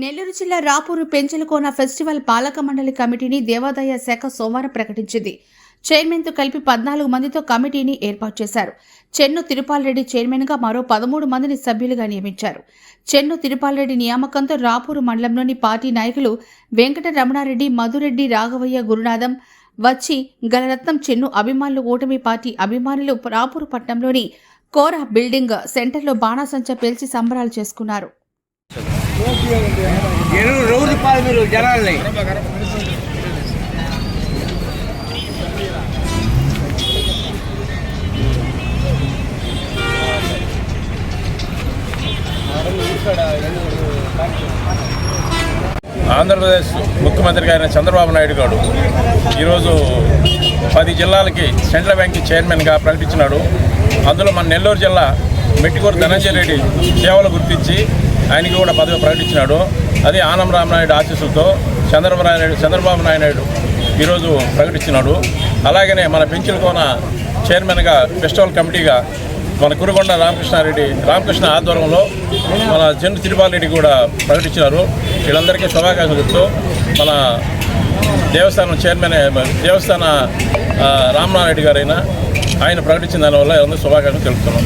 నెల్లూరు జిల్లా రాపూరు పెంచలకోన ఫెస్టివల్ పాలక మండలి కమిటీని దేవాదాయ శాఖ సోమవారం ప్రకటించింది. చైర్మన్తో కలిపి పద్నాలుగు మందితో కమిటీని ఏర్పాటు చేశారు. చెన్ను తిరుపాలరెడ్డి చైర్మన్గా మరో పదమూడు మందిని సభ్యులుగా నియమించారు. చెన్ను తిరుపాలరెడ్డి నియామకంతో రాపూరు మండలంలోని పార్టీ నాయకులు వెంకట రమణారెడ్డి మధురెడ్డి రాఘవయ్య గురునాథం వచ్చి గలరత్నం చెన్ను అభిమానులు ఓటమి పార్టీ అభిమానులు రాపూరు పట్టణంలోని కోరా బిల్డింగ్ సెంటర్లో బాణాసంచా పేల్చి సంబరాలు చేసుకున్నారు. ఎరువు రోజు పాలు మీరు జనాల్ని. ఆంధ్రప్రదేశ్ ముఖ్యమంత్రి గారైన చంద్రబాబు నాయుడు గారు ఈరోజు పది జిల్లాలకి సెంట్రల్ బ్యాంక్ చైర్మన్గా ప్రకటించినాడు అందులో మన నెల్లూరు జిల్లా మెట్టికూరు ధనంజయ రెడ్డి సేవలు గుర్తించి ఆయనకి కూడా పదవి ప్రకటించినాడు. అది ఆనం రామనాయుడు ఆశీస్సులతో చంద్రబాబు నాయుడు చంద్రబాబు నాయుడు ఈరోజు ప్రకటించినాడు. అలాగనే మన పెంచులకోన చైర్మన్గా ఫెస్టివల్ కమిటీగా మన కురుగొండ రామకృష్ణారెడ్డి రామకృష్ణ ఆధ్వర్యంలో మన జన్ తిరుపాల రెడ్డి కూడా ప్రకటించినారు. వీళ్ళందరికీ శుభాకాంక్షలు చెప్తూ మన దేవస్థానం చైర్మన్ దేవస్థాన రామనారెడ్డి గారైనా ఆయన ప్రకటించిన దానివల్ల అందరూ శుభాకాంక్షలు తెలుపుతున్నాం.